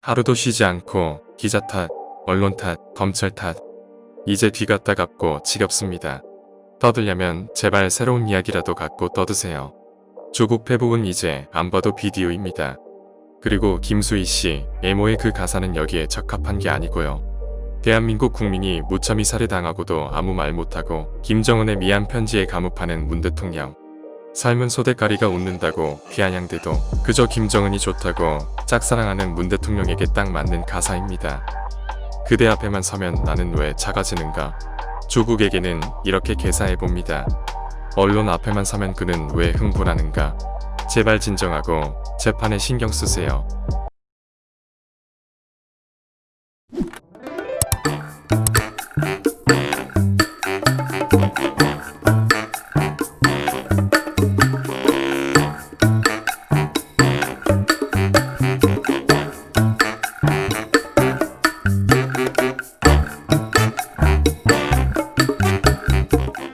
하루도 쉬지 않고 기자 탓, 언론 탓, 검찰 탓. 이제 뒤가 따갑고 지겹습니다. 떠들려면 제발 새로운 이야기라도 갖고 떠드세요. 조국 페북은 이제 안 봐도 비디오입니다. 그리고 김수희 씨, 에모의 그 가사는 여기에 적합한 게 아니고요. 대한민국 국민이 무참히 살해당하고도 아무 말 못하고 김정은의 미안 편지에 감옥하는 문 대통령. 삶은 소대가리가 웃는다고 비아냥대도 그저 김정은이 좋다고 짝사랑하는 문 대통령에게 딱 맞는 가사입니다. 그대 앞에만 서면 나는 왜 작아지는가? 조국에게는 이렇게 개사해봅니다. 언론 앞에만 서면 그는 왜 흥분하는가? 제발 진정하고 재판에 신경 쓰세요.